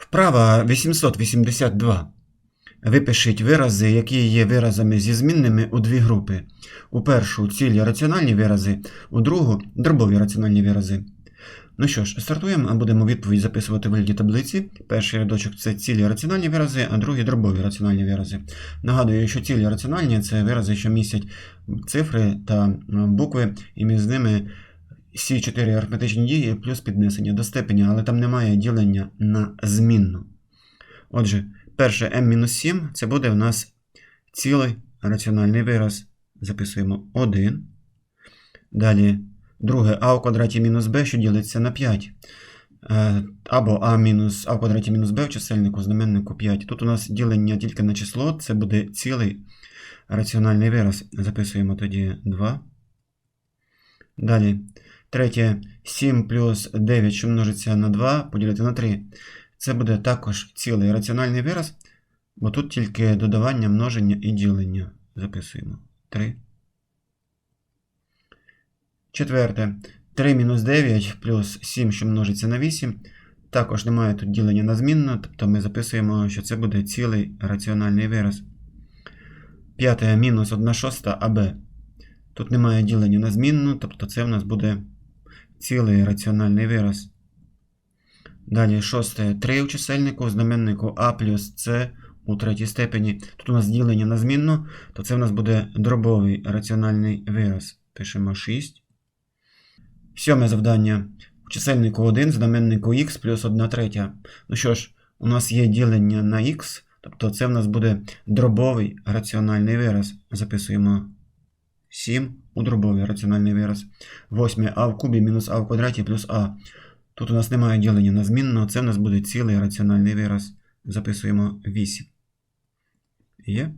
Вправа 882. Випишіть вирази, які є виразами зі змінними у дві групи. У першу цілі раціональні вирази, у другу дробові раціональні вирази. Ну що ж, стартуємо, а будемо відповідь записувати в вигляді таблиці. Перший рядочок це цілі раціональні вирази, а другий дробові раціональні вирази. Нагадую, що цілі раціональні це вирази, що містять цифри та букви, і між ними всі чотири арифметичні дії плюс піднесення до степеня, але там немає ділення на змінну. Отже, перше m-7 це буде в нас цілий раціональний вираз. Записуємо 1. Далі друге а в квадраті мінус b, що ділиться на 5. Е, Або а мінус а в квадраті мінус b в чисельнику, знаменнику 5. Тут у нас ділення тільки на число, це буде цілий раціональний вираз. Записуємо тоді 2. Далі. Третє 7 плюс 9, що множиться на 2, поділити на 3. Це буде також цілий раціональний вираз, бо тут тільки додавання, множення і ділення. Записуємо 3. Четверте. 3 мінус 9 плюс 7, що множиться на 8. Також немає тут ділення на змінну, тобто ми записуємо, що це буде цілий раціональний вираз. П'яте мінус 1 шоста АБ. Тут немає ділення на змінну, тобто це в нас буде цілий раціональний вираз. Далі шосте 3 у чисельнику, в знаменнику А плюс С у третій степені. Тут у нас ділення на змінну, то це в нас буде дробовий раціональний вираз. Пишемо 6. Сьоме завдання. В чисельнику 1, знаменнику х плюс 1 третя. Ну що ж, у нас є ділення на х, тобто це в нас буде дробовий раціональний вираз. Записуємо 7 у дробові раціональний вираз. Восьме а в кубі мінус а в квадраті плюс а. Тут у нас немає ділення на змінну, це в нас буде цілий раціональний вираз. Записуємо 8. Є?